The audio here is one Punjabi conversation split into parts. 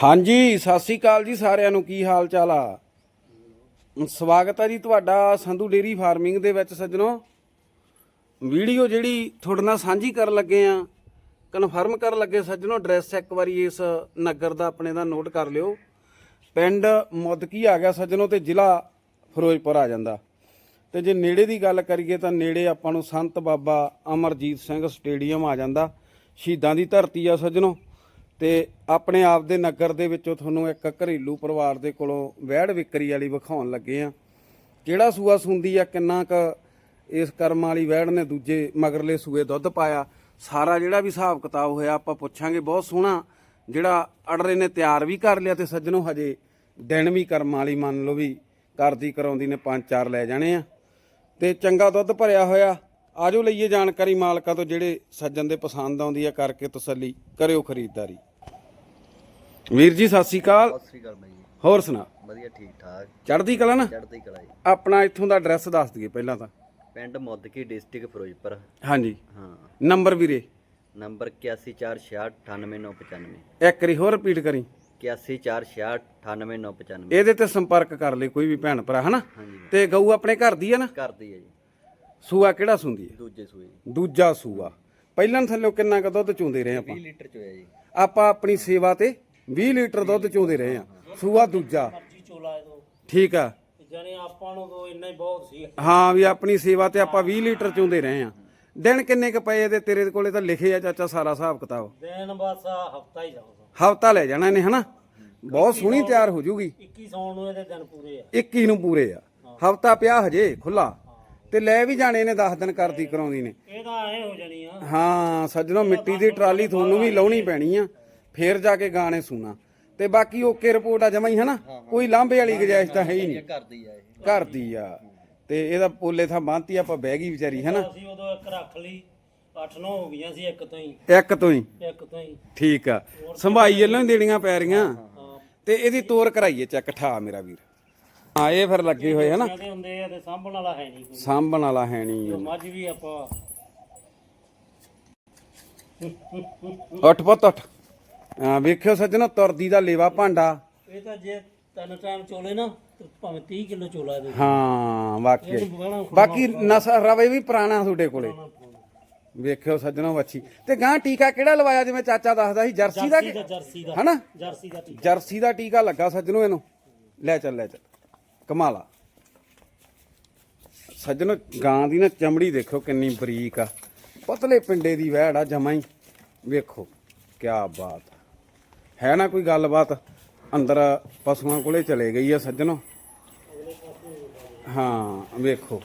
ਹਾਂਜੀ, ਸਤਿ ਸ੍ਰੀ ਅਕਾਲ ਜੀ ਸਾਰਿਆਂ ਨੂੰ, ਕੀ ਹਾਲ ਚਾਲ ਆ? ਸਵਾਗਤ ਹੈ ਜੀ ਤੁਹਾਡਾ ਸੰਧੂ ਡੇਰੀ ਫਾਰਮਿੰਗ ਦੇ ਵਿੱਚ ਸੱਜਣੋ। ਵੀਡੀਓ ਜਿਹੜੀ ਤੁਹਾਡੇ ਨਾਲ ਸਾਂਝੀ ਕਰਨ ਲੱਗੇ ਆ, ਕਨਫਰਮ ਕਰਨ ਲੱਗੇ ਸੱਜਣੋ, ਐਡਰੈਸ ਇੱਕ ਵਾਰੀ ਇਸ ਨਗਰ ਦਾ ਆਪਣੇ ਦਾ ਨੋਟ ਕਰ ਲਿਓ। ਪਿੰਡ ਮੁੱਦਕੀ ਆ ਗਿਆ ਸੱਜਣੋ ਤੇ ਜ਼ਿਲ੍ਹਾ ਫਿਰੋਜ਼ਪੁਰ ਆ ਜਾਂਦਾ। ਤੇ ਜੇ ਨੇੜੇ ਦੀ ਗੱਲ ਕਰੀਏ ਤਾਂ ਨੇੜੇ ਆਪਾਂ ਨੂੰ ਸੰਤ ਬਾਬਾ ਅਮਰਜੀਤ ਸਿੰਘ ਸਟੇਡੀਅਮ ਆ ਜਾਂਦਾ। ਸ਼ਹੀਦਾਂ ਦੀ ਧਰਤੀ ਆ ਸੱਜਣੋ। ਤੇ ਆਪਣੇ ਆਪ ਦੇ ਨਗਰ ਦੇ ਵਿੱਚੋਂ ਤੁਹਾਨੂੰ ਇੱਕ ਘਰੇਲੂ ਪਰਿਵਾਰ ਦੇ ਕੋਲੋਂ ਵਹਿੜ ਵਿਕਰੀ ਵਾਲੀ ਵਿਖਾਉਣ ਲੱਗੇ ਆ ਕਿਹੜਾ ਸੂਆ ਸੁੰਦੀ ਆ, ਕਿੰਨਾ ਕ ਇਸ ਕਰਮ ਵਾਲੀ ਵਹਿੜ ਨੇ ਦੂਜੇ ਮਗਰਲੇ ਸੂਏ ਦੁੱਧ ਪਾਇਆ। ਸਾਰਾ ਜਿਹੜਾ ਵੀ ਹਿਸਾਬ ਕਿਤਾਬ ਹੋਇਆ, ਆਪਾਂ ਪੁੱਛਾਂਗੇ, ਬਹੁਤ ਸੋਹਣਾ। ਜਿਹੜਾ ਅੜਰੇ ਨੇ ਤਿਆਰ ਵੀ ਕਰ ਲਿਆ ਤੇ ਸੱਜਣੋ ਹਜੇ ਦਿਨ ਵੀ ਕਰਮ ਵਾਲੀ ਮੰਨ ਲਓ ਵੀ ਕਰਦੀ ਕਰਾਉਂਦੀ ਨੇ ਪੰਜ ਚਾਰ ਲੈ ਜਾਣੇ ਆ। ਤੇ ਚੰਗਾ ਦੁੱਧ ਭਰਿਆ ਹੋਇਆ, ਆਜੋ ਲਈਏ ਜਾਣਕਾਰੀ ਮਾਲਕਾਂ ਤੋਂ ਜਿਹੜੇ ਸੱਜਣ ਦੇ ਪਸੰਦ ਆਉਂਦੀ ਆ, ਕਰਕੇ ਤਸੱਲੀ ਕਰਿਓ ਖਰੀਦਦਾਰੀ। ਵੀਰ ਜੀ ਸਤਿ ਸ਼੍ਰੀ ਅਕਾਲ। ਸਤਿ ਸ੍ਰੀ ਅਕਾਲ ਬਾਈ ਜੀ। ਹੋਰ ਸੁਣਾ? ਵਧੀਆ ਠੀਕ ਠਾਕ। ਚੜ੍ਹਦੀ ਕਲਾ ਨਾ? ਚੜ੍ਹਦੀ ਕਲਾ ਜੀ। ਆਪਣਾ ਇੱਥੋਂ ਦਾ ਐਡਰੈਸ ਦੱਸ ਦਈਏ ਪਹਿਲਾਂ ਤਾਂ। ਪਿੰਡ ਮੁੱਦਕੀ ਡਿਸਟ੍ਰਿਕਟ ਫਿਰੋਜ਼ਪੁਰ। ਹਾਂਜੀ। ਹਾਂ। ਨੰਬਰ ਵੀਰੇ? ਨੰਬਰ 8146698995 ਇੱਕ ਵਾਰੀ ਹੋਰ ਰਿਪੀਟ ਕਰੀ। 8146698995 ਇਹਦੇ ਤੇ ਸੰਪਰਕ ਕਰ ਲਈ ਕੋਈ ਵੀ ਭੈਣ ਭਰਾ ਹਨਾ? ਹਾਂਜੀ ਤੇ ਗਊ ਆਪਣੇ ਘਰ ਦੀ ਆ ਨਾ? ਕਰਦੀ ਹੈ ਜੀ। ਸੂਆ ਕਿਹੜਾ ਸੁੰਦੀ ਹੈ ਦੂਜੇ ਸੂਏ ਦੂਜਾ ਸੂਆ। ਪਹਿਲਾਂ ਥੱਲੇ ਕਿੰਨਾ ਕੁ ਦੁੱਧ ਚੁੰਦੇ ਰਹੇ ਆਪਾਂ? 20 ਲੀਟਰ ਚ ਹੋਇਆ ਜੀ। ਆਪਾਂ ਆਪਣੀ ਸੇਵਾ ਤੇ 20 ਲੀਟਰ ਦੁੱਧ ਚੋਂਦੇ ਰਹੇ ਆ। ਸੂਆ ਦੂਜਾ। ਮਰਜ਼ੀ ਚੋਲਾ ਠੀਕ ਆ। ਜਾਨੇ ਆਪਾਂ ਨੂੰ ਤਾਂ ਇੰਨਾ ਹੀ ਬਹੁਤ ਸੀ। ਹਾਂ ਵੀ ਆਪਣੀ ਸੇਵਾ ਤੇ ਆਪਾਂ 20 ਲੀਟਰ ਚੋਂਦੇ ਰਹੇ ਆ। ਦਿਨ ਕਿੰਨੇ ਕ ਪਏ ਇਹਦੇ? ਤੇਰੇ ਕੋਲੇ ਤਾਂ ਲਿਖੇ ਆ ਚਾਚਾ ਸਾਰਾ ਹਿਸਾਬ ਕਿਤਾਬ। ਦਿਨ ਬਸ ਹਫਤਾ ਹੀ ਜਾਊਗਾ। ਹਫਤਾ ਲੈ ਜਾਣਾ ਇਹਨੇ ਹਨਾ? ਬਹੁਤ ਸੋਹਣੀ ਤਿਆਰ ਹੋ ਜੂਗੀ। 21 ਸੌਣ ਨੂੰ ਇਹਦੇ ਦਿਨ ਪੂਰੇ ਆ। 21 ਨੂੰ ਪੂਰੇ ਆ। ਹਫਤਾ ਪਿਆ ਹਜੇ ਖੁੱਲਾ ਤੇ ਲੈ ਵੀ ਜਾਣੇ ਨੇ 10 ਦਿਨ ਕਰਦੀ ਕਰਾਉਂਦੀ ਨੇ। ਇਹ ਤਾਂ ਐ ਹੋ ਜਾਣੀ ਆ। ਹਾਂ ਸੱਜਣੋ ਮਿੱਟੀ ਦੀ ਟਰਾਲੀ ਤੁਹਾਨੂੰ ਵੀ ਲਾਉਣੀ ਪੈਣੀ ਆ। ਫੇਰ ਜਾ ਕੇ ਗਾਣੇ ਸੁਣਾ। ਤੇ ਬਾਕੀ ਓਕੇ ਰਿਪੋਰਟ ਆ ਜਮਾ ਹੀ ਹਨਾ? ਕੋਈ ਲਾਂਭੇ ਵਾਲੀ ਗੁਜਾਇਸ਼ ਤਾਂ ਹੈ ਹੀ ਨਹੀਂ। ਕਰਦੀ ਆ ਇਹ। ਘਰ ਦੀ ਆ। ਤੇ ਇਹਦਾ ਪੋਲੇ ਥਾਂ ਬੰਨਤੀ ਆਪਾਂ ਬਹਿ ਗਈ ਵਿਚਾਰੀ ਹਨਾ? ਅਸੀਂ ਉਦੋਂ ਇੱਕ ਰੱਖ ਲਈ 8-9 ਹੋ ਗਈਆਂ ਸੀ ਇੱਕ ਤੋਂ ਹੀ। ਇੱਕ ਤੋਂ ਹੀ। ਇੱਕ ਤੋਂ ਹੀ। ਠੀਕ ਆ। ਸੰਭਾਈ ਵੱਲੋਂ ਹੀ ਦੇਣੀਆਂ ਪੈ ਰਹੀਆਂ। ਤੇ ਇਹਦੀ ਤੋਰ ਕਰਾਈਏ ਚੱਕ ਠਾ ਮੇਰਾ ਵੀਰ। ਹਾਂ ਇਹ ਫਿਰ ਲੱਗੇ ਹੋਏ ਹਨਾ? ਕਹਿੰਦੇ ਹੁੰਦੇ ਆ ਤੇ ਸਾਂਭਣ ਵਾਲਾ ਹੈ ਨਹੀਂ ਕੋਈ। ਸਾਂਭਣ ਵਾਲਾ ਹੈ ਨਹੀਂ ਮੱਝ ਵੀ ਆਪਾਂ ਉੱਠ ਪੁੱਤ ਉੱਠ। ਹਾਂ ਵੇਖਿਓ ਸੱਜਣੋ ਤੁਰਦੀ ਦਾ ਲੇਵਾ ਭਾਂਡਾ। ਇਹ ਤਾਂ ਜੇ ਤਿੰਨ ਟਾਈਮ ਚੋਲੇ ਨਾ ਤੇ ਭਾਵੇਂ 30 ਕਿਲੋ ਚੋਲਾ ਇਹਦੇ ਹਾਂ ਵਾਕਈ ਬਾਕੀ ਨਸਲ ਰਵੇ ਵੀ ਪੁਰਾਣਾ ਤੁਹਾਡੇ ਕੋਲੇ। ਵੇਖਿਓ ਸੱਜਣੋ ਵੱਛੀ। ਤੇ ਗਾਂ ਟੀਕਾ ਕਿਹੜਾ ਲਵਾਇਆ? ਜਿਵੇਂ ਚਾਚਾ ਦੱਸਦਾ ਸੀ ਜਰਸੀ ਦਾ ਕਿ- ਜਰਸੀ ਦਾ। ਹਨਾ? ਜਰਸੀ ਦਾ ਟੀਕਾ। ਜਰਸੀ ਦਾ ਟੀਕਾ ਲੱਗਾ ਸੱਜਣੋ ਇਹਨੂੰ। ਲੈ ਚੱਲ ਲੈ ਚੱਲ। ਕਮਾਲਾ। ਸੱਜਣੋ ਗਾਂ ਦੀ ਨਾ ਚਮੜੀ ਦੇਖੋ ਕਿੰਨੀ ਬਰੀਕ ਆ। ਪਤਲੇ ਪਿੰਡੇ ਦੀ ਵਹਿੜ ਆ ਜਮਾਂ ਹੀ। ਵੇਖੋ ਕੀ ਬਾਤ ਆ। ਹੈ ਨਾ ਕੋਈ ਗੱਲਬਾਤ? ਅੰਦਰ ਪਸ਼ੂਆਂ ਕੋਲੇ ਚਲੇ ਗਈ ਆ ਸੱਜਣੋ। ਹਾਂ, ਵੇਖੋ।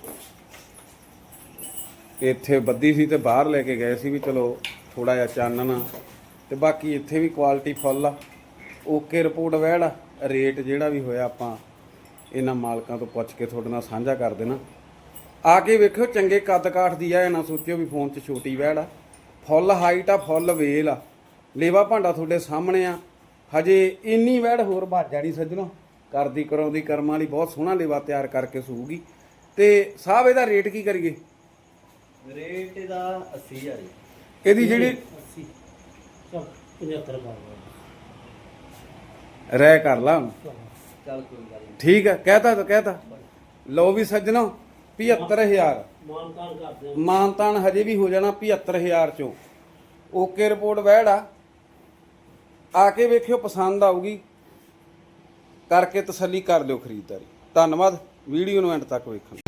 ਇੱਥੇ ਬੱਦੀ ਸੀ ਤੇ ਬਾਹਰ ਲੈ ਕੇ ਗਏ ਸੀ ਵੀ ਚਲੋ ਥੋੜਾ ਜਿਹਾ ਚਾਨਣ। ਤੇ ਬਾਕੀ ਇੱਥੇ ਵੀ ਕੁਆਲਿਟੀ ਫੁੱਲ ਆ। ਓਕੇ ਰਿਪੋਰਟ ਵੈੜ ਆ। ਰੇਟ ਜਿਹੜਾ ਵੀ ਹੋਇਆ ਆਪਾਂ ਇਹਨਾਂ ਮਾਲਕਾਂ ਤੋਂ ਪੁੱਛ ਕੇ ਤੁਹਾਡੇ ਨਾਲ ਸਾਂਝਾ ਕਰ ਦੇਣਾ। ਆ ਕੇ ਵੇਖਿਓ, ਚੰਗੇ ਕੱਦ ਕਾਠ ਦੀ ਆ, ਇਹ ਨਾ ਸੋਚਿਓ ਵੀ ਫੋਨ 'ਚ ਛੋਟੀ ਵੈੜ ਆ। ਫੁੱਲ ਹਾਈਟ ਆ, ਫੁੱਲ ਵੇਲ ਆ। ਲੇਵਾ ਭਾਂਡਾ ਤੁਹਾਡੇ ਸਾਹਮਣੇ ਆ। ਹਜੇ ਇੰਨੀ ਵੈੜ ਹੋਰ ਵੱਜ ਜਾਣੀ ਸੱਜਣੋ। ਕਰਦੀ ਕਰਾਉਂਦੀ ਕਰਮਾਂ ਵਾਲੀ ਬਹੁਤ ਸੋਹਣਾ ਲੇਵਾ ਤਿਆਰ ਕਰਕੇ ਸੂਗੀ ਤੇ ਸਾਹਿਬ ਇਹਦਾ ਰੇਟ ਕੀ ਕਰੀਏ? ਰੇਟ ਇਹਦਾ 80000 ਜੀ। ਇਹਦੀ ਜਿਹੜੀ 80 ਚਲ 75 ਕਰ ਰਹਿ ਕਰ ਲਾ। ਚੱਲ ਕੋਈ ਗੱਲ ਨਹੀਂ। ਠੀਕ ਹੈ ਕਹਿਤਾ ਤਾਂ ਕਹਿਤਾ। ਲਓ ਵੀ ਸੱਜਣੋ 75000 ਮਾਨਤਾਨ ਕਰਦੇ। ਮਾਨਤਾਨ ਹਜੇ ਵੀ ਹੋ ਜਾਣਾ 75000 ਚੋਂ। ਓਕੇ ਰਿਪੋਰਟ ਵੈੜ ਆ। ਆ ਕੇ ਵੇਖਿਓ, ਪਸੰਦ ਆਊਗੀ। ਕਰਕੇ ਤਸੱਲੀ ਕਰ ਲਿਓ ਖਰੀਦਦਾਰੀ। ਧੰਨਵਾਦ। ਵੀਡੀਓ ਨੂੰ ਐਂਡ ਤੱਕ ਵੇਖਣ